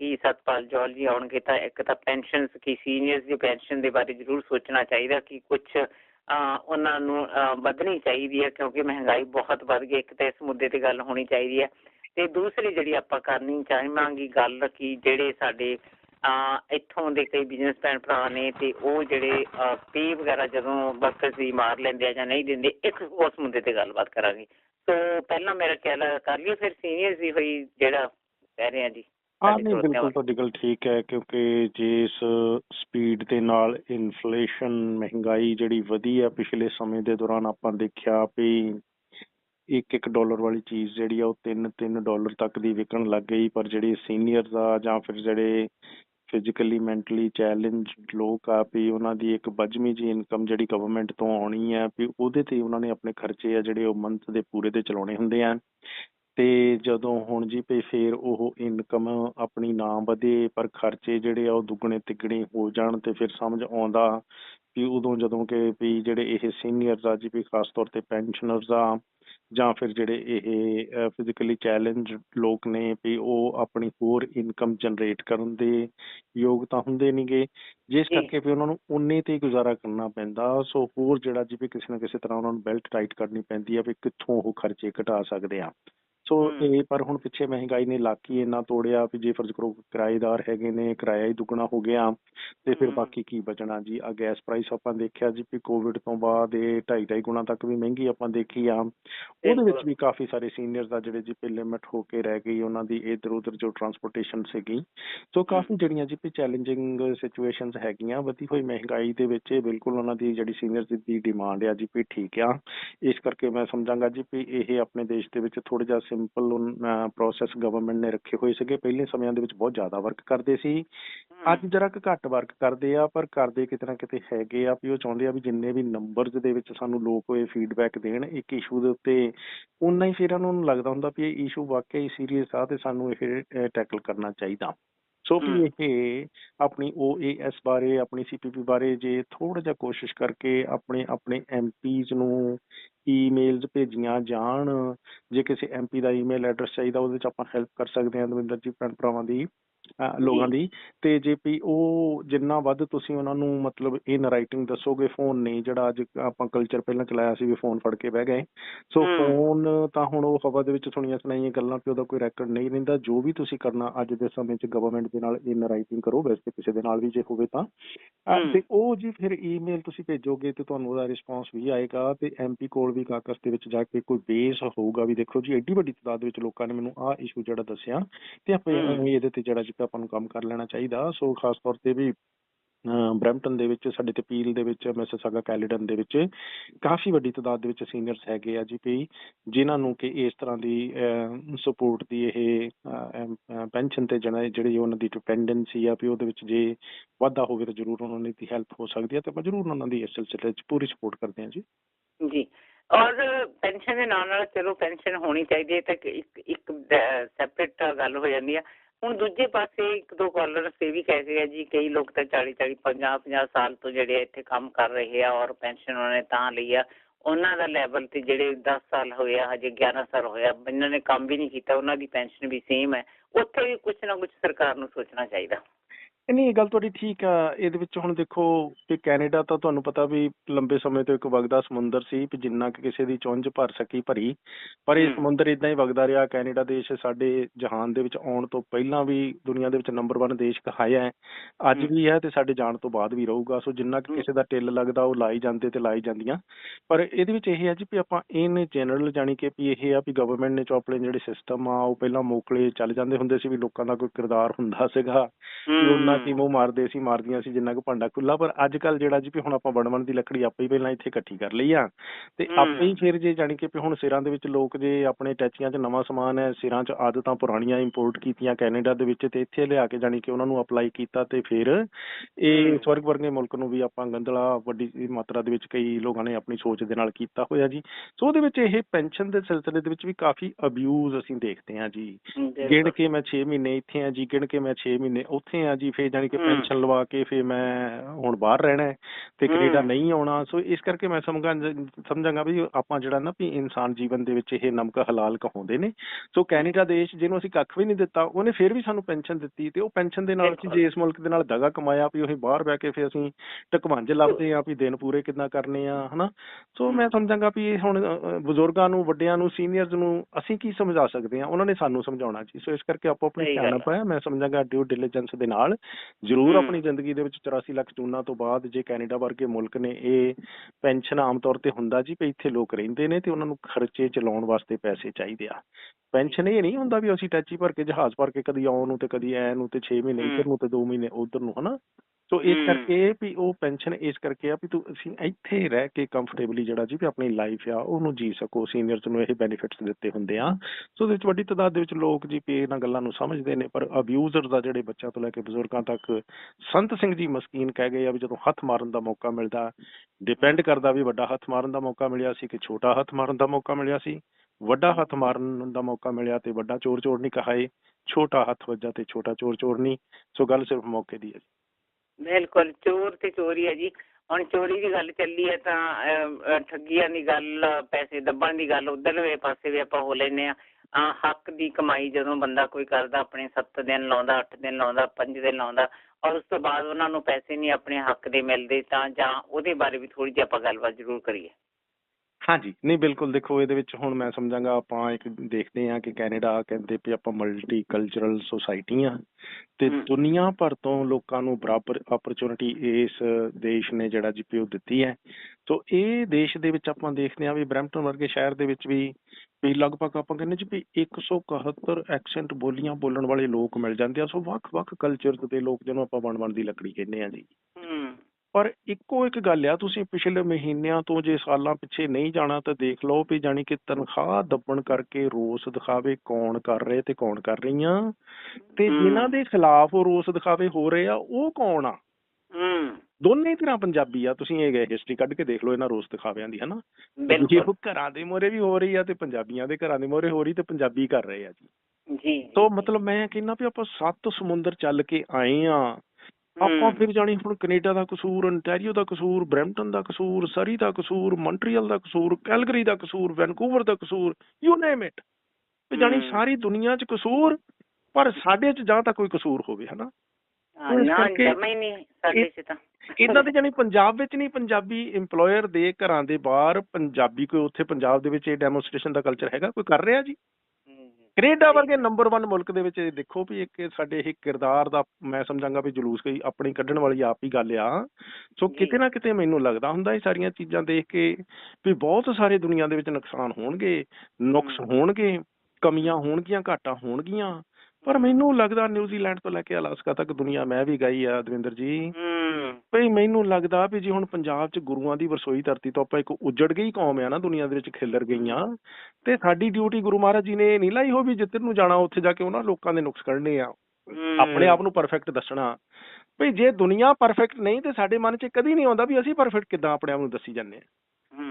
ਕਿ ਸਤਪਾਲ ਜੌਲ ਜੀ ਆਉਣਗੇ ਤਾਂ ਇੱਕ ਤਾਂ ਪੈਨਸ਼ਨਸ ਕੀ ਸੀਨੀਅਰਸ ਦੀ ਪੈਨਸ਼ਨ ਦੇ ਬਾਰੇ ਜ਼ਰੂਰ ਸੋਚਣਾ ਚਾਹੀਦਾ ਕਿ ਕੁਝ ਉਹਨਾਂ ਨੂੰ ਵਧਣੀ ਚਾਹੀਦੀ ਹੈ ਕਿਉਂਕਿ ਮਹਿੰਗਾਈ ਬਹੁਤ ਵੱਧ ਗਈ, ਇੱਕ ਤਾਂ ਇਸ ਮੁੱਦੇ ਤੇ ਗੱਲ ਹੋਣੀ ਚਾਹੀਦੀ ਹੈ। ਤੇ ਦੂਸਰੀ ਜਿਹੜੀ ਆਪਾਂ ਕਰਨੀ ਚਾਹਾਂਗੀ ਗੱਲ ਕਿ ਜਿਹੜੇ ਸਾਡੇ ਇੱਥੋਂ ਦੇ ਕਈ ਬਿਜ਼ਨਸਮੈਨ ਭਰਾ ਨੇ ਤੇ ਉਹ ਜਿਹੜੇ ਪੇ ਵਗੈਰਾ ਜਦੋਂ ਵਰਕਰਸ ਦੀ ਮਾਰ ਲੈਂਦੇ ਆ ਜਾਂ ਨਹੀਂ ਦਿੰਦੇ, ਇੱਕ ਉਸ ਮੁੱਦੇ ਤੇ ਗੱਲਬਾਤ ਕਰਾਂਗੇ। ਸੋ ਪਹਿਲਾਂ ਮੇਰਾ ਖਿਆਲ ਹੈ ਕਰ ਲਈ ਫਿਰ ਸੀਨੀਅਰਸ ਦੀ ਹੋਈ ਜਿਹੜਾ ਕਹਿ ਰਹੇ ਆ ਜੀ। ਹਾਂ ਨਹੀਂ ਬਿਲਕੁਲ ਤੁਹਾਡੀ ਗੱਲ ਠੀਕ ਹੈ ਕਿਉਂਕਿ ਜਿਸ ਸਪੀਡ ਦੇ ਨਾਲ ਇਨਫਲੇਸ਼ਨ ਮਹਿੰਗਾਈ ਜਿਹੜੀ ਵਧੀ ਹੈ ਪਿਛਲੇ ਸਮੇਂ ਦੇ ਦੌਰਾਨ ਆਪਾਂ ਦੇਖਿਆ ਵੀ ਇੱਕ ਇੱਕ ਡਾਲਰ ਵਾਲੀ ਚੀਜ਼ ਜਿਹੜੀ ਆ ਉਹ 3-3 ਡਾਲਰ ਤੱਕ ਦੀ ਵਿਕਣ ਲੱਗ ਗਈ ਪਰ ਜਿਹੜੇ ਸੀਨੀਅਰਸ ਆ ਜਾਂ ਫਿਰ ਜਿਹੜੇ ਫਿਜ਼ੀਕਲੀ ਮੈਂਟਲੀ ਚੈਲੰਜ ਲੋਕ ਆ ਵੀ ਉਹਨਾਂ ਦੀ ਇੱਕ ਵੱਜਵੀਂ ਜੀ ਇਨਕਮ ਜਿਹੜੀ ਗਵਰਨਮੈਂਟ ਤੋਂ ਆਉਣੀ ਆ ਵੀ ਉਹਦੇ ਤੇ ਉਹਨਾਂ ਨੇ ਆਪਣੇ ਖਰਚੇ ਆ ਜਿਹੜੇ ਉਹ ਮੰਥ ਦੇ ਪੂਰੇ ਤੇ ਚਲਾਉਣੇ ਹੁੰਦੇ ਆ। ਤੇ ਜਦੋਂ ਹੁਣ ਜੀ ਵੀ ਫੇਰ ਉਹ ਇਨਕਮ ਆਪਣੀ ਨਾ ਵਧੇ ਪਰ ਖਰਚੇ ਜਿਹੜੇ ਆ ਉਹ ਦੁੱਗਣੇ ਤਿੱਗਣੇ ਹੋ ਜਾਣ ਤੇ ਫਿਰ ਸਮਝ ਆਉਂਦਾ ਵੀ ਉਦੋਂ ਜਦੋਂ ਕਿ ਵੀ ਜਿਹੜੇ ਇਹ ਸੀਨੀਅਰਸ ਆ ਜੀ ਵੀ ਖਾਸ ਤੌਰ ਤੇ ਪੈਨਸ਼ਨਰਸ ਆ ਜਾਂ ਫਿਰ ਜਿਹੜੇ ਇਹ ਫਿਜ਼ੀਕਲੀ ਚੈਲੰਜ ਲੋਕ ਨੇ ਵੀ ਉਹ ਆਪਣੀ ਹੋਰ ਇਨਕਮ ਜਨਰੇਟ ਕਰਨ ਦੇ ਯੋਗ ਤਾਂ ਹੁੰਦੇ ਨਹੀਂਗੇ ਜਿਸ। ਕਰਕੇ ਵੀ ਉਹਨਾਂ ਨੂੰ ਉਨੇ ਤੇ ਹੀ ਗੁਜ਼ਾਰਾ ਕਰਨਾ ਪੈਂਦਾ। ਸੋ ਹੋਰ ਜਿਹੜਾ ਜੀ ਵੀ ਕਿਸੇ ਨਾ ਕਿਸੇ ਤਰ੍ਹਾਂ ਉਹਨਾਂ ਨੂੰ ਬੈਲਟ ਟਾਈਟ ਕਰਨੀ ਪੈਂਦੀ ਆ ਵੀ ਕਿੱਥੋਂ ਉਹ ਖਰਚੇ ਘਟਾ ਸਕਦੇ ਆ। ਸੋ। ਇਹ ਪਰ ਹੁਣ ਪਿੱਛੇ ਮਹਿੰਗਾਈ ਨੇ ਲਾਕੀ ਇੰਨਾ ਤੋੜਿਆ ਵੀ ਜੇ ਫਰਜ਼ ਕਰੋ ਕਿਰਾਏਦਾਰ ਹੈਗੇ ਨੇ ਕਿਰਾਇਆ ਹੀ ਦੁੱਗਣਾ ਹੋ ਗਿਆ ਤੇ ਫਿਰ। ਬਾਕੀ ਕੀ ਬਚਣਾ ਜੀ ਆ ਗੈਸ ਪ੍ਰਾਈਸ ਆਪਾਂ ਦੇਖਿਆ ਜੀ ਵੀ ਕੋਵਿਡ ਤੋਂ ਬਾਅਦ ਇਹ ਢਾਈ ਢਾਈ ਗੁਣਾ ਤੱਕ ਵੀ ਮਹਿੰਗੀ ਆਪਾਂ ਦੇਖੀ ਆ ਉਹਦੇ ਵਿੱਚ। ਵੀ ਕਾਫੀ ਸਾਰੇ ਸੀਨੀਅਰਸ ਦਾ ਜਿਹੜੇ ਜੀ ਪੇ ਲਿਮਿਟ ਹੋ ਕੇ ਰਹਿ ਗਈ ਉਹਨਾਂ ਦੀ ਇਧਰ ਉਧਰ ਜੋ ਟਰਾਂਸਪੋਰਟੇਸ਼ਨ ਸੀਗੀ ਸੋ ਕਾਫੀ ਜਿਹੜੀਆਂ ਜੀ ਪੇ ਚੈਲੰਜਿੰਗ ਸਿਚੁਏਸ਼ਨਸ ਹੈਗੀਆਂ ਵਧੀ ਹੋਈ ਮਹਿੰਗਾਈ ਦੇ ਵਿੱਚ ਇਹ ਬਿਲਕੁਲ ਉਹਨਾਂ ਦੀ ਜਿਹੜੀ ਸੀਨੀਅਰਸ ਦੀ ਡਿਮਾਂਡ ਆ ਜੀ ਪੇ ਠੀਕ ਆ ਇਸ ਕਰਕੇ ਮੈਂ ਸਮਝਾਂਗਾ ਜੀ ਵੀ ਇਹ ਆਪਣੇ ਦੇਸ਼ ਦੇ ਵਿੱਚ ਥੋੜਾ ਜਿਹਾ ਸਿੰਪਲ ਪ੍ਰੋਸੈਸ ਗਵਰਨਮੈਂਟ ਨੇ ਰੱਖੇ ਹੋਏ ਸੀਗੇ। ਪਹਿਲੇ ਸਮਿਆਂ ਦੇ ਵਿੱਚ ਬਹੁਤ ਜ਼ਿਆਦਾ ਵਰਕ ਕਰਦੇ ਸੀ। ਅੱਜ ਜਰਾ ਕੁ ਘੱਟ ਵਰਕ ਕਰਦੇ ਆ ਪਰ ਕਰਦੇ ਕਿਤੇ ਨਾ ਕਿਤੇ ਹੈਗੇ ਆ ਵੀ ਉਹ ਚਾਹੁੰਦੇ ਆ ਵੀ ਜਿੰਨੇ ਵੀ ਨੰਬਰਸ ਦੇ ਵਿੱਚ ਸਾਨੂੰ ਲੋਕ ਇਹ ਫੀਡਬੈਕ ਦੇਣ ਇੱਕ ਇਸ਼ੂ ਦੇ ਉੱਤੇ ਉਨਾ ਹੀ ਫਿਰ ਉਹਨਾਂ ਨੂੰ ਲੱਗਦਾ ਹੁੰਦਾ ਵੀ ਇਹ ਇਸ਼ੂ ਵਾਕਈ ਸੀਰੀਅਸ ਆ ਤੇ ਸਾਨੂੰ ਇਹ ਟੈਕਲ ਕਰਨਾ ਚਾਹੀਦਾ। ਸੋ। ਵੀ ਇਹ ਆਪਣੀ OAS ਬਾਰੇ ਆਪਣੀ CPP ਬਾਰੇ ਜੇ ਥੋੜਾ ਜਿਹਾ ਕੋਸ਼ਿਸ਼ ਕਰਕੇ ਆਪਣੇ ਆਪਣੇ MPs ਨੂੰ ਈਮੇਲਸ ਭੇਜੀਆਂ ਜਾਣ ਜੇ ਕਿਸੇ MP ਦਾ ਈਮੇਲ ਐਡਰੈਸ ਚਾਹੀਦਾ ਉਹਦੇ ਵਿੱਚ ਆਪਾਂ ਹੈਲਪ ਕਰ ਸਕਦੇ ਹਾਂ ਦਵਿੰਦਰ ਜੀ ਭੈਣ ਭਰਾਵਾਂ ਦੀ ਲੋਕਾਂ ਦੀ। ਤੇ ਜੇ ਵੀ ਉਹ ਜਿੰਨਾ ਵੱਧ ਤੁਸੀਂ ਉਹਨਾਂ ਨੂੰ ਮਤਲਬ ਇਨ ਰਾਈਟਿੰਗ ਦੱਸੋਗੇ ਫੋਨ ਨਹੀਂ ਜਿਹੜਾ ਅੱਜ ਆਪਾਂ ਕਲਚਰ ਪਹਿਲਾਂ ਚਲਾਇਆ ਸੀ ਵੀ ਫੋਨ ਫੜ ਕੇ ਬਹਿ ਗਏ। ਸੋ। ਫੋਨ ਤਾਂ ਹੁਣ ਉਹ ਹਵਾ ਦੇ ਵਿੱਚ ਸੁਣੀਆਂ ਸੁਣਾਈਆਂ ਗੱਲਾਂ ਤੇ ਉਹਦਾ ਕੋਈ ਰੈਕੋਰਡ ਨਹੀਂ ਰਹਿੰਦਾ। ਜੋ ਵੀ ਤੁਸੀਂ ਕਰਨਾ ਅੱਜ ਦੇ ਸਮੇਂ 'ਚ ਗਵਰਨਮੈਂਟ ਦੇ ਨਾਲ ਇਨ ਰਾਈਟਿੰਗ ਕਰੋ ਵੈਸੇ ਕਿਸੇ ਦੇ ਨਾਲ ਵੀ ਜੇ ਹੋਵੇ ਤਾਂ। ਤੇ ਉਹ ਜੀ ਫਿਰ ਈਮੇਲ ਤੁਸੀਂ ਭੇਜੋਗੇ ਤੇ ਤੁਹਾਨੂੰ ਉਹਦਾ ਰਿਸਪਾਂਸ ਵੀ ਆਏਗਾ ਤੇ ਐਮਪੀ ਕੋਲ ਵੀ ਕਾਕਸ ਦੇ ਵਿੱਚ ਜਾ ਕੇ ਕੋਈ ਬੇਸ ਹੋਊਗਾ ਵੀ ਦੇਖੋ ਜੀ ਐਡੀ ਵੱਡੀ ਤਾਦਾਦ ਵਿੱਚ ਲੋਕਾਂ ਨੇ ਮੈਨੂੰ ਆਹ ਇਸ਼ੂ ਜਿਹੜਾ ਦੱਸਿਆ। ਤੇ ਆਪਾਂ ਇਹਦੇ ਤੇ ਜਿਹੜਾ ਜਿੱਦਾਂ ਆਪਾਂ ਨੂੰ ਕੰਮ ਕਰ ਲੈਣਾ ਚਾਹੀਦਾ। ਸੋ ਖਾਸ ਤੌਰ ਤੇ ਵੀ, ਅਹ ਦੇ ਵਿੱਚ, ਸਾਡੇ ਤੇ ਪੀਲ ਦੇ ਵਿੱਚ ਮਿਸਿਸਾਗਾ ਕੈਲੀਡਨ ਦੇ ਵਿੱਚ ਕਾਫੀ ਵੱਡੀ ਤਾਦਾਦ ਦੇ ਵਿੱਚ ਸੀਨੀਅਰਸ ਹੈਗੇ ਆ ਜੀ ਵੀ, ਜਿਨ੍ਹਾਂ ਨੂੰ ਕਿ ਇਸ ਤਰ੍ਹਾਂ ਦੀ ਸਪੋਰਟ ਦੀ ਇਹ ਪੈਨਸ਼ਨ ਤੇ ਜਿਹੜੀ ਉਹਨਾਂ ਦੀ ਡਿਪੈਂਡੈਂਸੀ ਆ ਵੀ ਉਹਦੇ ਵਿੱਚ ਜੇ ਵਾਧਾ ਹੋਵੇ ਤਾਂ ਜ਼ਰੂਰ ਉਹਨਾਂ ਦੀ ਹੈਲਪ ਹੋ ਸਕਦੀ ਹੈ ਤੇ ਆਪਾਂ ਜ਼ਰੂਰ ਉਹਨਾਂ ਦੀ ਇਸ ਸਿਲਸਿਲੇ 'ਚ ਪੂਰੀ ਸਪੋਰਟ ਕਰਦੇ ਹਾਂ ਜੀ। ਜੀ, ਔਰ ਪੈਨਸ਼ਨ ਦੇ ਨਾਲ ਨਾਲ ਚਲੋ ਪੈਨਸ਼ਨ ਹੋਣੀ ਚਾਹੀਦੀ ਹੈ ਤਾਂ ਇੱਕ ਇੱਕ ਸੈਪਰੇਟ ਗੱਲ ਹੋ ਜਾਂਦੀ ਆ। ਹੁਣ ਦੂਜੇ ਪਾਸੇ ਇੱਕ ਦੋ ਕਾਲਰਸ ਇਹ ਵੀ ਕਹਿ ਰਹੇ ਜੀ, ਕਈ ਲੋਕ ਤਾਂ 40 40 50 50 ਸਾਲ ਤੋਂ ਜਿਹੜੇ ਇੱਥੇ ਕੰਮ ਕਰ ਰਹੇ ਆ ਔਰ ਪੈਨਸ਼ਨ ਉਹਨਾਂ ਨੇ ਤਾਂ ਲਈ ਆ। ਉਹਨਾਂ ਦਾ ਲੈਵਲ ਤੇ ਜਿਹੜੇ 10 ਸਾਲ ਹੋਇਆ ਹਜੇ 11 ਸਾਲ ਹੋਇਆ ਇਹਨਾਂ ਨੇ ਕੰਮ ਵੀ ਨਹੀਂ ਕੀਤਾ, ਉਹਨਾਂ ਦੀ ਪੈਨਸ਼ਨ ਵੀ ਸੇਮ ਹੈ। ਉੱਥੇ ਵੀ ਕੁਝ ਨਾ ਕੁਝ ਸਰਕਾਰ ਨੂੰ ਸੋਚਣਾ ਚਾਹੀਦਾ। ਨਹੀਂ ਇਹ ਗੱਲ ਤੁਹਾਡੀ ਠੀਕ ਆ। ਇਹਦੇ ਵਿੱਚ ਹੁਣ ਦੇਖੋ ਕਿ ਕੈਨੇਡਾ ਤਾਂ ਤੁਹਾਨੂੰ ਪਤਾ ਵੀ ਲੰਬੇ ਸਮੇਂ ਤੋਂ ਇੱਕ ਵਗਦਾ ਸਮੁੰਦਰ ਸੀ ਕਿ ਜਿੰਨਾ ਕਿ ਕਿਸੇ ਦੀ ਚੁੰਝ ਭਰ ਸਕੀ ਭਰੀ। ਪਰ ਇਹ। ਸਮੁੰਦਰ ਇਦਾਂ ਹੀ ਵਗਦਾ ਰਿਹਾ ਕੈਨੇਡਾ ਦੇਸ਼ ਸਾਡੇ ਜਹਾਨ ਦੇ ਵਿੱਚ ਆਉਣ ਤੋਂ ਪਹਿਲਾਂ ਵੀ ਦੁਨੀਆ ਦੇ ਵਿੱਚ ਨੰਬਰ 1 ਦੇਸ਼ ਕਹਾਇਆ ਹੈ। ਅੱਜ। ਵੀ ਹੈ ਤੇ ਸਾਡੇ ਜਾਣ ਤੋਂ ਬਾਅਦ ਵੀ ਰਹੂਗਾ। ਸੋ ਜਿੰਨਾ ਕਿ। ਕਿਸੇ ਦਾ ਟਿੱਲ ਲੱਗਦਾ ਉਹ ਲਾਈ ਜਾਂਦੇ ਤੇ ਲਾਈ ਜਾਂਦੀਆਂ। ਪਰ ਇਹਦੇ ਵਿੱਚ ਇਹ ਹੈ ਜੀ ਵੀ ਆਪਾਂ ਇਨ ਜਨਰਲ ਜਾਣੀ ਕਿ ਵੀ ਇਹ ਆ ਵੀ ਗਵਰਨਮੈਂਟ ਨੇ ਆਪਣੇ ਜਿਹੜੇ ਸਿਸਟਮ ਆ ਉਹ ਪਹਿਲਾਂ ਮੋਕਲੇ ਚੱਲ ਜਾਂਦੇ ਹੁੰਦੇ ਸੀ ਵੀ ਲੋਕਾਂ ਦਾ ਕੋਈ ਕਿਰਦਾਰ ਹੁੰਦਾ ਸੀਗਾ। ਉਹਨਾਂ ਕੀ ਮੂੰਹ ਮਾਰਦੇ ਸੀ ਮਾਰਦੀਆਂ ਸੀ ਜਿੰਨਾ ਕੁ ਭਾਂਡਾ ਖੁੱਲਾ ਪਰ ਅੱਜ ਕੱਲ ਜਿਹੜਾ ਜੀ ਵੀ ਹੁਣ ਆਪਾਂ ਬਣਵਣ ਦੀ ਲੱਕੜੀ ਆਪੇ ਹੀ ਪਹਿਲਾਂ ਇੱਥੇ ਇਕੱਠੀ ਕਰ ਲਈ ਆ ਤੇ। ਆਪੇ ਹੀ ਫਿਰ ਜੇ ਜਾਣੀ ਕਿ ਵੀ ਹੁਣ ਸਿਰਾਂ ਦੇ ਵਿੱਚ ਲੋਕ ਜੇ ਆਪਣੇ ਟੈਚੀਆਂ 'ਚ ਨਵਾਂ ਸਮਾਨ ਹੈ ਸਿਰਾਂ 'ਚ ਆਦਤਾਂ ਪੁਰਾਣੀਆਂ ਇੰਪੋਰਟ ਕੀਤੀਆਂ ਕੈਨੇਡਾ ਦੇ ਵਿੱਚ ਤੇ ਇੱਥੇ ਲਿਆ ਕੇ ਜਾਣੀ ਕਿ ਉਹਨਾਂ ਨੂੰ ਅਪਲਾਈ ਕੀਤਾ ਤੇ ਫਿਰ ਇਹ। ਸਵਰਗ ਵਰਗੇ ਮੁਲਕ ਨੂੰ ਵੀ ਆਪਾਂ ਗੰਦਲਾ ਵੱਡੀ ਮਾਤਰਾ ਦੇ ਵਿੱਚ ਕਈ ਲੋਕਾਂ ਨੇ ਆਪਣੀ ਸੋਚ ਦੇ ਨਾਲ ਕੀਤਾ ਹੋਇਆ ਜੀ ਸੋ ਉਹਦੇ ਵਿੱਚ ਇਹ ਪੈਨਸ਼ਨ ਦੇ ਸਿਲਸਿਲੇ ਦੇ ਵਿੱਚ ਵੀ ਕਾਫੀ ਅਬਿਊਜ਼ ਅਸੀਂ ਦੇਖਦੇ ਹਾਂ ਜੀ ਗਿਣ ਕੇ ਮੈਂ 6 ਮਹੀਨੇ ਇੱਥੇ ਆ ਜੀ ਗਿਣ ਕੇ ਮੈਂ 6 ਮਹੀਨੇ ਉੱਥੇ ਆ ਜੀ ਫਿਰ ਜਾਨੀ ਕਿ। ਪੈਨਸ਼ਨ ਲਵਾ ਕੇ ਫਿਰ ਮੈਂ ਹੁਣ ਬਾਹਰ ਰਹਿਣਾ ਹੈ ਤੇ। ਕੈਨੇਡਾ ਨਹੀਂ ਆਉਣਾ। ਸੋ ਇਸ ਕਰਕੇ ਮੈਂ ਸਮਝਾਂ ਸਮਝਾਂਗਾ ਵੀ ਆਪਾਂ ਜਿਹੜਾ ਨਾ ਵੀ ਇਨਸਾਨ ਜੀਵਨ ਦੇ ਵਿੱਚ ਇਹ ਨਮਕ ਹਲਾਲ ਕਹਾਉਂਦੇ ਨੇ। ਸੋ ਕੈਨੇਡਾ ਦੇਸ਼ ਜਿਹਨੂੰ ਅਸੀਂ ਕੱਖ ਵੀ ਨਹੀਂ ਦਿੱਤਾ ਉਹਨੇ ਫਿਰ ਵੀ ਸਾਨੂੰ ਪੈਨਸ਼ਨ ਦਿੱਤੀ ਤੇ ਉਹ ਪੈਨਸ਼ਨ ਦੇ ਨਾਲ ਅਸੀਂ ਬਿਲਕੁਲ। ਜੇ ਇਸ ਮੁਲਕ ਦੇ ਨਾਲ ਦਗਾ ਕਮਾਇਆ ਵੀ ਅਸੀਂ ਬਾਹਰ ਬਹਿ ਕੇ ਫਿਰ ਅਸੀਂ ਟਕਵੰਜ ਲੱਭਦੇ ਆ ਵੀ ਦਿਨ ਪੂਰੇ ਕਿੱਦਾਂ ਕਰਨੇ ਆ ਹਨਾ? ਸੋ ਮੈਂ ਸਮਝਾਂਗਾ ਵੀ ਇਹ ਹੁਣ ਬਜ਼ੁਰਗਾਂ ਨੂੰ ਵੱਡਿਆਂ ਨੂੰ ਸੀਨੀਅਰਸ ਨੂੰ ਅਸੀਂ ਕੀ ਸਮਝਾ ਸਕਦੇ ਆ ਉਹਨਾਂ ਨੇ ਸਾਨੂੰ ਸਮਝਾਉਣਾ ਜੀ। ਸੋ ਇਸ ਕਰਕੇ ਆਪੋ ਆਪਣੀ ਸਿਆਣਪ ਹੈ ਮੈਂ ਸਮਝਾਂਗਾ ਡਿਊ ਡਿਲੀਜੈਂਸ ਦੇ ਨਾਲ ਜ਼ਰੂਰ। ਆਪਣੀ ਜ਼ਿੰਦਗੀ ਦੇ ਵਿੱਚ 84 ਲੱਖ ਚੂਨਾ ਤੋਂ ਬਾਅਦ ਜੇ ਕੈਨੇਡਾ ਵਰਗੇ ਮੁਲਕ ਨੇ ਇਹ ਪੈਨਸ਼ਨ ਆਮ ਤੌਰ ਤੇ ਹੁੰਦਾ ਜੀ ਵੀ ਇੱਥੇ ਲੋਕ ਰਹਿੰਦੇ ਨੇ ਤੇ ਉਹਨਾਂ ਨੂੰ ਖਰਚੇ ਚਲਾਉਣ ਵਾਸਤੇ ਪੈਸੇ ਚਾਹੀਦੇ ਆ ਪੈਨਸ਼ਨ ਇਹ ਨਹੀਂ ਹੁੰਦਾ ਵੀ ਅਸੀਂ ਟੈਚੀ ਭਰ ਕੇ ਜਹਾਜ਼ ਭਰ ਕੇ ਕਦੀ ਆਉਣ ਨੂੰ ਤੇ ਕਦੀ ਐ ਨੂੰ ਤੇ 6 ਮਹੀਨੇ। ਇੱਧਰ ਨੂੰ ਤੇ 2 ਮਹੀਨੇ ਉਧਰ ਨੂੰ ਹਨਾ ਸੋ ਇਸ। ਕਰਕੇ ਵੀ ਉਹ ਪੈਨਸ਼ਨ ਇਸ ਕਰਕੇ ਆ ਵੀ ਤੂੰ ਅਸੀਂ ਇੱਥੇ ਰਹਿ ਕੇ ਕੰਫਰਟੇਬਲੀ ਜਿਹੜਾ ਜੀ ਵੀ ਆਪਣੀ ਲਾਈਫ ਆ ਉਹਨੂੰ ਜੀ ਸਕੋ ਸੀਨੀਅਰਸ ਨੂੰ ਇਹ ਬੈਨੀਫਿਟਸ ਦਿੱਤੇ ਹੁੰਦੇ ਆ ਸੋ ਉਹਦੇ ਵਿੱਚ ਵੱਡੀ ਤਾਦਾਦ ਦੇ ਵਿੱਚ ਲੋਕ ਜੀ ਵੀ ਇਹਨਾਂ ਗੱਲਾਂ ਨੂੰ ਸਮਝਦੇ ਨੇ ਪਰ ਅਬਿਊਜ਼ਰ ਦਾ ਜਿਹੜੇ ਬੱਚਿਆਂ ਤੋਂ ਲੈ ਕੇ ਬਜ਼ੁਰਗਾਂ ਤੱਕ ਸੰਤ ਸਿੰਘ ਜੀ ਮਸਕੀਨ ਕਹਿ ਗਏ ਆ ਵੀ ਜਦੋਂ ਹੱਥ ਮਾਰਨ ਦਾ ਮੌਕਾ ਮਿਲਦਾ ਡਿਪੈਂਡ ਕਰਦਾ ਵੀ ਵੱਡਾ ਹੱਥ ਮਾਰਨ ਦਾ ਮੌਕਾ ਮਿਲਿਆ ਸੀ ਕਿ ਛੋਟਾ ਹੱਥ ਮਾਰਨ ਦਾ ਮੌਕਾ ਮਿਲਿਆ ਸੀ ਵੱਡਾ ਹੱਥ ਮਾਰਨ ਦਾ ਮੌਕਾ ਮਿਲਿਆ ਤੇ ਵੱਡਾ ਚੋਰ ਚੋਰ ਨਹੀਂ ਕਹਾਏ ਛੋਟਾ ਹੱਥ ਵੱਜਾ ਤੇ ਛੋਟਾ ਚੋਰ ਚੋਰ ਨਹੀਂ ਸੋ ਗੱਲ ਸਿਰਫ ਮੌਕੇ ਦੀ ਹੈ ਜੀ। ਬਿਲਕੁਲ, ਚੋਰ ਤੇ ਚੋਰੀ ਹੈ ਜੀ। ਹੁਣ ਚੋਰੀ ਦੀ ਗੱਲ ਚੱਲੀ ਹੈ ਤਾਂ ਠੱਗੀਆਂ ਦੀ ਗੱਲ, ਪੈਸੇ ਦੱਬਣ ਦੀ ਗੱਲ ਉਧਰਲੇ ਪਾਸੇ ਵੀ ਆਪਾਂ ਹੋ ਲੈਨੇ ਆ ਹੱਕ ਦੀ ਕਮਾਈ ਜਦੋਂ ਬੰਦਾ ਕੋਈ ਕਰਦਾ, ਆਪਣੇ 7 ਦਿਨ ਲਾਉਂਦਾ 8 ਦਿਨ ਲਾਉਂਦਾ 5 ਦਿਨ ਲਾਉਂਦਾ, ਔਰ ਉਸ ਤੋਂ ਬਾਅਦ ਉਹਨਾਂ ਨੂੰ ਪੈਸੇ ਨਹੀਂ ਆਪਣੇ ਹੱਕ ਦੇ ਮਿਲਦੇ ਤਾਂ ਜਾਂ ਉਹਦੇ ਬਾਰੇ ਵੀ ਥੋੜੀ ਜਿਹੀ ਆਪਾਂ ਗੱਲਬਾਤ ਜ਼ਰੂਰ ਕਰੀਏ। ਹਾਂਜੀ ਨਹੀਂ ਬਿਲਕੁਲ ਦੇਖੋ ਇਹਦੇ ਵਿੱਚ ਹੁਣ ਮੈਂ ਸਮਝਾਂਗਾ ਆਪਾਂ ਇੱਕ ਦੇਖਦੇ ਹਾਂ ਕਿ ਕੈਨੇਡਾ ਕਹਿੰਦੇ ਵੀ ਆਪਾਂ ਮਲਟੀ ਕਲਚਰਲ ਸੁਸਾਇਟੀ ਆ ਤੇ ਹਮ। ਦੁਨੀਆ ਭਰ ਤੋਂ ਲੋਕਾਂ ਨੂੰ ਬਰਾਬਰ ਅਪਰਚੂਨਿਟੀ ਇਸ ਦੇਸ਼ ਨੇ ਜਿਹੜਾ ਜੀ ਪਿਓ ਦਿੱਤੀ ਹੈ। ਸੋ ਇਹ ਦੇਸ਼ ਦੇ ਵਿੱਚ ਆਪਾਂ ਦੇਖਦੇ ਹਾਂ ਵੀ ਬਰੈਂਪਟਨ ਵਰਗੇ ਸ਼ਹਿਰ ਦੇ ਵਿੱਚ ਵੀ ਵੀ ਲਗਭਗ ਆਪਾਂ ਕਹਿੰਦੇ ਜੀ ਵੀ 171 ਐਕਸੈਂਟ ਬੋਲੀਆਂ ਬੋਲਣ ਵਾਲੇ ਲੋਕ ਮਿਲ ਜਾਂਦੇ ਆ। ਸੋ ਵੱਖ-ਵੱਖ ਕਲਚਰਸ ਦੇ ਲੋਕ ਜਿਹਨੂੰ ਆਪਾਂ ਬਣ-ਬਣ ਦੀ ਲੱਕੜੀ ਕਹਿੰਦੇ ਆ ਜੀ। ਹੂੰ। ਪਰ ਇੱਕੋ ਇੱਕ ਗੱਲ ਆ ਤੁਸੀਂ ਪਿਛਲੇ ਮਹੀਨਿਆਂ ਤੋਂ ਜੇ ਸਾਲਾਂ ਪਿੱਛੇ ਨਹੀਂ ਜਾਣਾ ਤਾਂ ਦੇਖ ਲਓ ਵੀ ਜਾਨੀ ਕਿ ਤਨਖਾਹ ਦੱਬਣ ਕਰਕੇ ਰੋਸ ਦਿਖਾਵੇ ਕੌਣ ਕਰ ਰਹੇ ਤੇ ਕੌਣ ਕਰ ਰਹੀਆਂ ਤੇ। ਜਿਨ੍ਹਾਂ ਜਿਨ੍ਹਾਂ ਦੇ ਖਿਲਾਫ ਰੋਸ ਦਿਖਾਵੇ ਹੋ ਰਹੇ ਆ ਉਹ ਕੌਣ ਆ? ਹੂੰ। ਦੋਨੇ ਤਰ੍ਹਾਂ ਪੰਜਾਬੀ ਆ ਤੁਸੀਂ ਇਹ ਹਿਸਟਰੀ ਕੱਢ ਕੇ ਦੇਖ ਲਓ ਇਹਨਾਂ ਰੋਸ ਦਿਖਾਵਿਆਂ ਦੀ ਹਨਾ? ਜੇ ਬਿਲਕੁਲ ਉਹ ਘਰਾਂ ਦੇ ਮੋਰੇ ਵੀ ਹੋ ਰਹੀ ਆ ਤੇ ਪੰਜਾਬੀਆਂ ਦੇ ਘਰਾਂ ਦੇ ਮੋਰੇ ਹੋ ਰਹੀ ਤੇ ਪੰਜਾਬੀ ਕਰ ਰਹੇ ਆ ਜੀ। ਜੀ ਤੋ ਮਤਲਬ ਮੈਂ ਕਹਿੰਦਾ ਵੀ ਆਪਾਂ ਸੱਤ ਸਮੁੰਦਰ ਚੱਲ ਕੇ ਆਏ ਆ ਆਪਾਂ। ਫਿਰ ਜਾਣੀ ਹੁਣ ਕੈਨੇਡਾ ਦਾ ਕਸੂਰ ontario ਦਾ ਕਸੂਰ ਬਰੈਂਪਟਨ ਦਾ ਕਸੂਰ ਸਰੀ ਦਾ ਕਸੂਰ ਮੌਂਟਰੀਅਲ ਦਾ ਕਸੂਰ ਕੈਲਗਰੀ ਦਾ ਕਸੂਰ ਵੈਨਕੂਵਰ ਦਾ ਕਸੂਰ ਯੂ ਨੇਮ ਇਟ ਤੇ ਜਾਣੀ ਹਮ। ਸਾਰੀ ਦੁਨੀਆ 'ਚ ਕਸੂਰ ਪਰ ਸਾਡੇ 'ਚ ਜਾਂ ਤਾਂ ਕੋਈ ਕਸੂਰ ਹੋਵੇ ਹਨਾ ਨਾ ਕਰਕੇ ਜਮਾ ਹੀ ਨਹੀਂ ਸਾਡੇ ਚ ਤਾਂ ਇਦਾਂ ਤੇ ਜਾਣੀ ਪੰਜਾਬ ਵਿੱਚ ਨਹੀਂ ਪੰਜਾਬੀ EMPLOYER ਦੇ ਘਰਾਂ ਦੇ ਬਾਹਰ ਪੰਜਾਬੀ ਕੋਈ ਉੱਥੇ ਪੰਜਾਬ ਦੇ ਵਿੱਚ ਇਹ ਡੈਮੋਨਸਟ੍ਰੇਸ਼ਨ ਦਾ ਕਲਚਰ ਹੈਗਾ ਕੋਈ ਕਰ ਰਿਹਾ ਜੀ। ਕੈਨੇਡਾ ਵਰਗੇ ਨੰਬਰ 1 ਮੁਲਕ ਦੇ ਵਿੱਚ ਇਹ ਦੇਖੋ ਵੀ ਇੱਕ ਸਾਡੇ ਇਹ ਕਿਰਦਾਰ ਦਾ ਮੈਂ ਸਮਝਾਂਗਾ ਵੀ ਜਲੂਸ ਗਈ ਆਪਣੀ ਕੱਢਣ ਵਾਲੀ ਆਪ ਹੀ ਗੱਲ ਆ ਸੋ। ਕਿਤੇ ਨਾ ਕਿਤੇ ਮੈਨੂੰ ਲੱਗਦਾ ਹੁੰਦਾ ਇਹ ਸਾਰੀਆਂ ਚੀਜ਼ਾਂ ਦੇਖ ਕੇ ਵੀ ਬਹੁਤ ਸਾਰੇ ਦੁਨੀਆ ਦੇ ਵਿੱਚ ਨੁਕਸਾਨ ਹੋਣਗੇ ਨੁਕਸ। ਹੋਣਗੇ ਕਮੀਆਂ ਹੋਣਗੀਆਂ ਘਾਟਾਂ ਹੋਣਗੀਆਂ ਪਰ ਮੈਨੂੰ ਲੱਗਦਾ ਨਿਊਜ਼ੀਲੈਂਡ ਤੋਂ ਲੈ ਕੇ ਅਲਾਸਕਾ ਤੱਕ ਦੁਨੀਆ ਮੈਂ ਵੀ ਗਈ ਆ ਦਵਿੰਦਰ ਜੀ। ਹੂੰ। ਭਈ ਮੈਨੂੰ ਲੱਗਦਾ ਵੀ ਜੀ ਹੁਣ ਪੰਜਾਬ 'ਚ ਗੁਰੂਆਂ ਦੀ ਵਰਸੋਈ ਧਰਤੀ ਤੋਂ ਆਪਾਂ ਇੱਕ ਉਜੜ ਗਈ ਕੌਮ ਆ ਨਾ ਦੁਨੀਆ ਦੇ ਵਿੱਚ ਖਿਲਰ ਗਈਆਂ ਤੇ ਸਾਡੀ ਡਿਊਟੀ ਗੁਰੂ ਮਹਾਰਾਜ ਜੀ ਨੇ ਨਹੀਂ ਲਾਈ ਹੋ ਵੀ ਜਿੱਧਰ ਨੂੰ ਜਾਣਾ ਉੱਥੇ ਜਾ ਕੇ ਉਹਨਾਂ ਲੋਕਾਂ ਦੇ ਨੁਕਸ ਕੱਢਣੇ ਆ। ਆਪਣੇ ਆਪ ਨੂੰ ਪਰਫੈਕਟ ਦੱਸਣਾ। ਭਈ ਜੇ ਦੁਨੀਆ ਪਰਫੈਕਟ ਨਹੀਂ ਤੇ ਸਾਡੇ ਮਨ 'ਚ ਕਦੀ ਨਹੀਂ ਆਉਂਦਾ ਵੀ ਅਸੀਂ ਪਰਫੈਕਟ ਕਿੱਦਾਂ ਆਪਣੇ ਆਪ ਨੂੰ ਦੱਸੀ ਜਾਂਦੇ ਆ।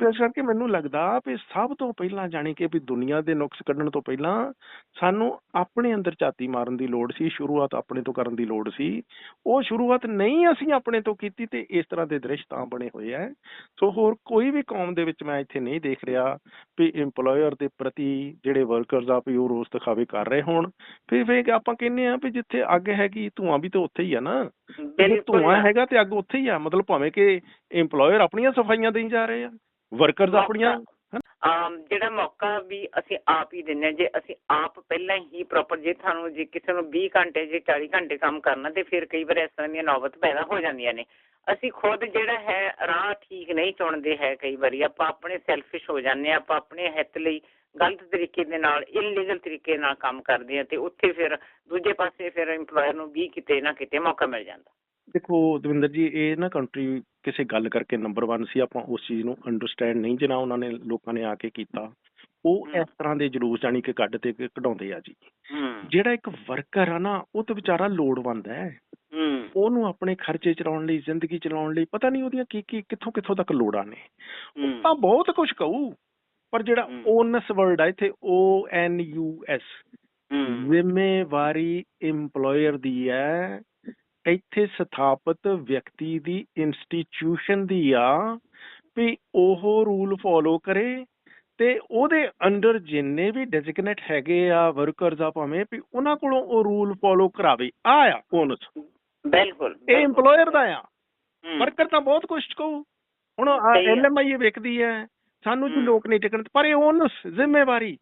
ਇਸ ਕਰਕੇ ਮੈਨੂੰ ਲੱਗਦਾ ਵੀ ਸਭ ਤੋਂ ਪਹਿਲਾਂ ਜਾਣੀ ਕਿ ਵੀ ਦੁਨੀਆ ਦੇ ਨੁਕਸ ਕੱਢਣ ਤੋਂ ਪਹਿਲਾਂ ਸਾਨੂੰ ਆਪਣੇ ਅੰਦਰ ਝਾਤੀ ਮਾਰਨ ਦੀ ਲੋੜ ਸੀ ਸ਼ੁਰੂਆਤ ਆਪਣੇ ਤੋਂ ਕਰਨ ਦੀ ਲੋੜ ਸੀ। ਉਹ ਸ਼ੁਰੂਆਤ ਨਹੀਂ ਅਸੀਂ ਆਪਣੇ ਤੋਂ ਕੀਤੀ ਤੇ ਇਸ ਤਰ੍ਹਾਂ ਦੇ ਦ੍ਰਿਸ਼ ਤਾਂ ਬਣੇ ਹੋਏ ਐ ਸੋ ਹੋਰ ਕੋਈ ਵੀ ਕੌਮ ਦੇ ਵਿੱਚ ਮੈਂ ਇੱਥੇ ਨਹੀਂ ਦੇਖ ਰਿਹਾ ਵੀ EMPLOYER ਦੇ ਪ੍ਰਤੀ ਜਿਹੜੇ ਵਰਕਰਸ ਆ ਵੀ ਉਹ ਰੋਸ ਦਿਖਾਵੇ ਕਰ ਰਹੇ ਹੋਣ। ਫਿਰ ਫਿਰ ਆਪਾਂ ਕਹਿੰਦੇ ਆ ਵੀ ਜਿੱਥੇ ਅੱਗ ਹੈਗੀ ਧੂਆਂ ਵੀ ਤਾਂ ਉੱਥੇ ਹੀ ਆ ਨਾ। ਧੂਆਂ ਹੈਗਾ ਤੇ ਅੱਗ ਉੱਥੇ ਹੀ ਆ। ਮਤਲਬ ਭਾਵੇਂ ਕਿ EMPLOYER ਆਪਣੀਆਂ ਸਫਾਈਆਂ ਦੇਈ ਜਾ ਰਹੇ ਆ। ਵਰਕਰਸ ਆਪਣੀਆਂ ਜਿਹੜਾ ਮੌਕਾ ਵੀ ਅਸੀਂ ਆਪ ਹੀ ਦਿੰਨੇ ਜੇ ਅਸੀਂ ਆਪ ਪਹਿਲਾਂ ਹੀ ਪ੍ਰੋਪਰ ਜੇ ਤੁਹਾਨੂੰ ਜੇ ਕਿਸੇ ਨੂੰ 20 ਘੰਟੇ ਜੇ 40 ਘੰਟੇ ਕੰਮ ਕਰਨਾ ਤੇ ਫਿਰ ਕਈ ਵਾਰ ਇਸ ਤਰ੍ਹਾਂ ਦੀਆਂ ਨੌਬਤ ਪੈਦਾ ਹੋ ਜਾਂਦੀਆਂ ਨੇ। ਅਸੀਂ ਖੁਦ ਜਿਹੜਾ ਹੈ ਰਾਹ ਠੀਕ ਨਹੀਂ ਚੁਣਦੇ ਹੈ ਕਈ ਵਾਰੀ। ਆਪਾਂ ਆਪਣੇ ਸੈਲਫਿਸ਼ ਹੋ ਜਾਂਦੇ ਹਾਂ ਆਪਾਂ ਆਪਣੇ ਹਿੱਤ ਲਈ ਗਲਤ ਤਰੀਕੇ ਦੇ ਨਾਲ ਇਲੀਗਲ ਤਰੀਕੇ ਨਾਲ ਕੰਮ ਕਰਦੇ ਹਾਂ ਤੇ ਉੱਥੇ ਫਿਰ ਦੂਜੇ ਪਾਸੇ ਫਿਰ EMPLOYER ਨੂੰ ਵੀ ਕਿਤੇ ਨਾ ਕਿਤੇ ਮੌਕਾ ਮਿਲ ਜਾਂਦਾ। ਦੇਖੋ ਦਵਿੰਦਰ ਜੀ ਇਹ ਨਾ ਕੰਟਰੀ ਕਿਸੇ ਗੱਲ ਕਰਕੇ ਨੰਬਰ 1 ਸੀ ਆਪਾਂ ਉਸ ਚੀਜ਼ ਨੂੰ ਅੰਡਰਸਟੈਂਡ ਨਹੀਂ ਜਿਨਾ ਉਹਨਾਂ ਨੇ ਲੋਕਾਂ ਨੇ ਆ ਕੇ ਕੀਤਾ। ਉਹ। ਇਸ ਤਰ੍ਹਾਂ ਦੇ ਜਲੂਸ ਜਾਣੀ ਕਿ ਕੱਢ ਤੇ ਕਢਾਉਂਦੇ ਆ ਜੀ। ਜਿਹੜਾ ਇੱਕ ਵਰਕਰ ਆ ਨਾ ਉਹ ਤਾਂ ਵਿਚਾਰਾ ਲੋੜਵੰਦ ਹੈ। ਉਹਨੂੰ ਆਪਣੇ ਖਰਚੇ ਚਲਾਉਣ ਲਈ ਜ਼ਿੰਦਗੀ ਚਲਾਉਣ ਲਈ ਪਤਾ ਨਹੀਂ ਉਹਦੀਆਂ ਕੀ ਕੀ ਕਿੱਥੋਂ ਕਿੱਥੋਂ ਤੱਕ ਲੋੜਾਂ ਨੇ। ਹੂੰ। ਤਾਂ ਬਹੁਤ ਕੁਝ ਕਹੂ ਪਰ ਜਿਹੜਾ। ਓਨਸ ਵਰਡ ਆ ਇੱਥੇ O N U S ਜ਼ਿੰਮੇਵਾਰੀ EMPLOYER ਦੀ ਹੈ। ਇੱਥੇ ਸਥਾਪਿਤ ਵਿਅਕਤੀ ਦੀ ਇੰਸਟੀਟਿਊਸ਼ਨ ਦੀ ਆ ਵੀ ਉਹ ਰੂਲ ਫੋਲੋ ਕਰੇ ਤੇ ਉਹਦੇ ਅੰਡਰ ਜਿੰਨੇ ਵੀ ਡੈਜ਼ਿਗਨੇਟ ਹੈਗੇ ਆ ਵਰਕਰਸ ਆ ਭਾਵੇਂ ਵੀ ਉਹਨਾਂ ਕੋਲੋਂ ਉਹ ਰੂਲ ਫੋਲੋ ਕਰਾਵੇ ਆ ਆ ਬੋਨਸ ਬਿਲਕੁਲ ਇਹ EMPLOYER ਦਾ ਆ ਵਰਕਰ ਤਾਂ ਬਹੁਤ ਕੁਝ ਕਹੂ ਹੁਣ। ਐਲਐਮਆਈ ਵੇਖਦੀ ਹੈ ਸਾਨੂੰ ਜੀ। ਲੋਕ ਨਹੀਂ ਟਿਕਣ ਪਰ ਇਹ ਓਨਸ ਜ਼ਿੰਮੇਵਾਰੀ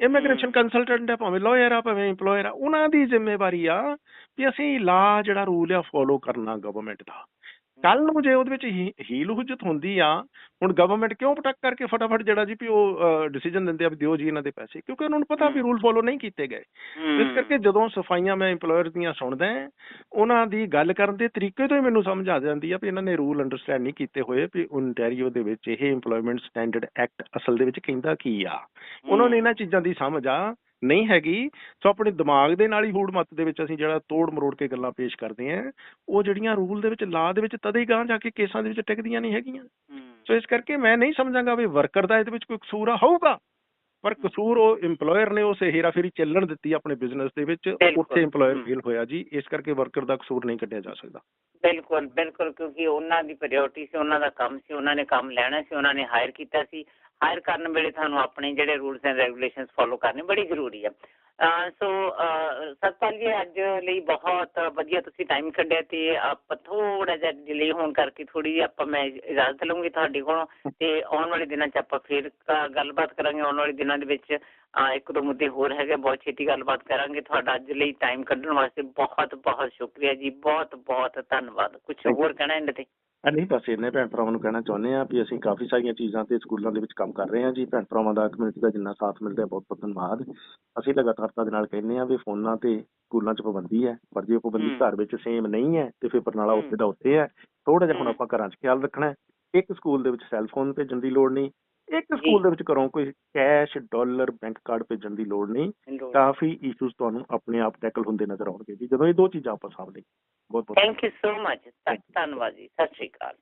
ਇਮੀਗ੍ਰੇਸ਼ਨ। ਕੰਸਲਟੈਂਟ ਹੈ ਭਾਵੇਂ ਲਾਇਰ ਆ ਭਾਵੇਂ EMPLOYER ਆ ਉਹਨਾਂ ਦੀ ਜ਼ਿੰਮੇਵਾਰੀ ਆ ਵੀ ਅਸੀਂ ਲਾ ਜਿਹੜਾ ਰੂਲ ਆ ਫੋਲੋ ਕਰਨਾ ਗਵਰਨਮੈਂਟ ਦਾ ਕੱਲ ਨੂੰ ਜੇ ਉਹਦੇ ਵਿੱਚ ਹੀਲ ਹੁਜਤ ਹੁੰਦੀ ਆ ਹੁਣ ਗਵਰਨਮੈਂਟ ਕਿਉਂ ਪਟਕ ਕਰਕੇ ਫਟਾਫਟ ਜਿਹੜਾ ਜੀ ਵੀ ਉਹ ਡਿਸੀਜਨ ਦਿੰਦੇ ਆ ਵੀ ਦਿਓ ਜੀ ਇਹਨਾਂ ਦੇ ਪੈਸੇ ਕਿਉਂਕਿ ਉਹਨਾਂ ਨੂੰ ਪਤਾ ਵੀ। ਰੂਲ ਫੋਲੋ ਨਹੀਂ ਕੀਤੇ ਗਏ। ਇਸ ਕਰਕੇ ਜਦੋਂ ਸਫਾਈਆਂ ਮੈਂ EMPLOYER ਦੀਆਂ ਸੁਣਦਾ ਉਹਨਾਂ ਦੀ ਗੱਲ ਕਰਨ ਦੇ ਤਰੀਕੇ ਤੋਂ ਹੀ ਮੈਨੂੰ ਸਮਝ ਆ ਜਾਂਦੀ ਆ ਵੀ ਇਹਨਾਂ ਨੇ ਰੂਲ ਅੰਡਰਸਟੈਂਡ ਨਹੀਂ ਕੀਤੇ ਹੋਏ ਵੀ ਓਨਟਾਰੀਓ ਦੇ ਵਿੱਚ ਇਹ EMPLOYMENT ਸਟੈਂਡਰਡ ਐਕਟ ਅਸਲ ਦੇ ਵਿੱਚ ਕਹਿੰਦਾ ਕੀ ਆ। ਉਹਨਾਂ ਨੂੰ ਇਹਨਾਂ ਚੀਜ਼ਾਂ ਦੀ ਸਮਝ ਆ ਨਹੀਂ ਹੈਗੀ। ਸੋ ਆਪਣੇ ਦਿਮਾਗ ਦੇ ਨਾਲ ਹੀ ਹੂੜ ਮੱਤ ਦੇ ਵਿੱਚ ਅਸੀਂ ਜਿਹੜਾ ਤੋੜ ਮਰੋੜ ਕੇ ਗੱਲਾਂ ਪੇਸ਼ ਕਰਦੇ ਆਂ ਉਹ ਜਿਹੜੀਆਂ ਰੂਲ ਦੇ ਵਿੱਚ ਲਾ ਦੇ ਵਿੱਚ ਤਦੇ ਹੀ ਗਾਂ ਜਾ ਕੇ ਕੇਸਾਂ ਦੇ ਵਿੱਚ ਟਿਕਦੀਆਂ ਨਹੀਂ ਹੈਗੀਆਂ। ਸੋ ਇਸ ਕਰਕੇ ਮੈਂ ਨਹੀਂ ਸਮਝਾਂਗਾ ਵੀ ਵਰਕਰ ਦਾ ਇਹਦੇ ਵਿੱਚ ਕੋਈ ਕਸੂਰ ਆ ਹੋਊਗਾ ਪਰ ਕਸੂਰ ਉਹ EMPLOYER ਨੇ ਉਸ ਹੇਰਾਫੇਰੀ ਚੱਲਣ ਦਿੱਤੀ ਆਪਣੇ ਬਿਜ਼ਨਸ ਦੇ ਵਿੱਚ। ਉੱਥੇ EMPLOYER। ਫੇਲ ਹੋਇਆ ਜੀ। ਇਸ ਕਰਕੇ ਵਰਕਰ ਦਾ ਕਸੂਰ ਨਹੀਂ ਕੱਢਿਆ ਜਾ ਸਕਦਾ। ਬਿਲਕੁਲ ਬਿਲਕੁਲ ਕਿਉਂਕਿ ਉਹਨਾਂ ਦੀ ਪ੍ਰਾਇੋਰਟੀ ਸੀ ਉਹਨਾਂ ਦਾ ਕੰਮ ਸੀ ਉਹਨਾਂ ਨੇ ਕੰਮ ਲੈਣਾ ਸੀ ਉਹਨਾਂ ਨੇ ਹਾਇਰ ਕੀਤਾ ਸੀ। ਹਾਇਰ ਕਰਨ ਵੇਲੇ ਤੁਹਾਨੂੰ ਆਪਣੇ ਜਿਹੜੇ ਰੂਲਸ ਐਂਡ ਰੈਗੂਲੇਸ਼ਨਸ ਫੋਲੋ ਕਰਨੇ ਬੜੀ ਜ਼ਰੂਰੀ ਆ। ਸੋ ਸਤਪਾਲ ਜੀ ਅੱਜ ਲਈ ਬਹੁਤ ਵਧੀਆ ਤੁਸੀਂ ਟਾਈਮ ਕੱਢਿਆ ਤੇ ਆਪਾਂ ਥੋੜਾ ਜਿਹਾ ਡਿਲੇ ਹੋਣ ਕਰਕੇ ਥੋੜੀ ਜਿਹੀ ਆਪਾਂ ਮੈਂ ਇਜਾਜ਼ਤ ਲਵਾਂਗੀ ਤੁਹਾਡੇ ਕੋਲੋਂ ਤੇ ਆਉਣ ਵਾਲੇ ਦਿਨਾਂ 'ਚ ਆਪਾਂ ਫਿਰ ਗੱਲਬਾਤ ਕਰਾਂਗੇ। ਆਉਣ ਵਾਲੇ ਦਿਨਾਂ ਦੇ ਵਿੱਚ ਇੱਕ ਦੋ ਮੁੱਦੇ ਹੋਰ ਹੈਗੇ ਬਹੁਤ ਛੇਤੀ ਗੱਲਬਾਤ ਕਰਾਂਗੇ। ਤੁਹਾਡਾ ਅੱਜ ਲਈ ਟਾਈਮ ਕੱਢਣ ਵਾਸਤੇ ਬਹੁਤ ਬਹੁਤ ਸ਼ੁਕਰੀਆ ਜੀ। ਬਹੁਤ ਬਹੁਤ ਧੰਨਵਾਦ ਕੁਝ. ਹੋਰ ਕਹਿਣਾ ਇਹਦੇ ਤੇ? ਆ ਨਹੀਂ ਬਸ ਭੈਣ ਭਰਾਵਾਂ ਨੂੰ ਕਹਿਣਾ ਚਾਹੁੰਦੇ ਆ ਵੀ ਅਸੀਂ ਕਾਫੀ ਸਾਰੀਆਂ ਚੀਜ਼ਾਂ ਤੇ ਸਕੂਲਾਂ ਦੇ ਵਿੱਚ ਕੰਮ ਕਰ ਰਹੇ ਹਾਂ ਜੀ ਭੈਣ ਭਰਾਵਾਂ ਦਾ ਕਮਿਊਨਿਟੀ ਦਾ ਜਿੰਨਾ ਸਾਥ ਮਿਲਦਾ ਹੈ ਬਹੁਤ ਬਹੁਤ ਧੰਨਵਾਦ ਅਸੀਂ ਲਗਾਤਾਰਤਾ ਦੇ ਨਾਲ ਕਹਿੰਦੇ ਆ ਵੀ ਫੋਨਾਂ ਤੇ ਸਕੂਲਾਂ 'ਚ ਪਾਬੰਦੀ ਹੈ ਪਰ ਜੇ ਉਹ ਪਾਬੰਦੀ। ਘਰ ਵਿੱਚ ਸੇਮ ਨਹੀਂ ਹੈ ਤੇ ਫਿਰ ਪਰਨਾਲਾ ਹਮ। ਉੱਥੇ ਦਾ ਉੱਥੇ ਹੈ ਥੋੜਾ ਜਿਹਾ ਹੁਣ। ਆਪਾਂ ਘਰਾਂ 'ਚ ਖਿਆਲ ਰੱਖਣਾ ਹੈ ਇੱਕ ਸਕੂਲ ਦੇ ਵਿੱਚ ਸੈੱਲ ਫੋਨ ਭੇਜਣ ਦੀ ਲੋੜ ਨਹੀਂ ਇੱਕ। ਸਕੂਲ ਦੇ ਵਿੱਚ ਘਰੋਂ ਕੋਈ ਕੈਸ਼ ਡਾਲਰ ਬੈਂਕ ਕਾਰਡ ਭੇਜਣ ਦੀ ਲੋੜ ਨਹੀਂ। ਕਾਫੀ ਇਸ਼ੂਜ਼ ਤੁਹਾਨੂੰ ਆਪਣੇ ਆਪ ਟੈਕਲ ਹੁੰਦੇ ਨਜ਼ਰ ਆਉਣਗੇ ਜੀ। ਜਦੋਂ ਇਹ ਦੋ ਚੀਜ਼ਾਂ ਆਪਾਂ ਸਾਹਮਣੇ ਬਹੁਤ ਬਹੁਤ ਥੈਂਕ ਯੂ ਸੋ ਮਚ ਧੰਨਵਾਦ ਜੀ। ਸਤਿ ਸ਼੍ਰੀ ਅਕਾਲ।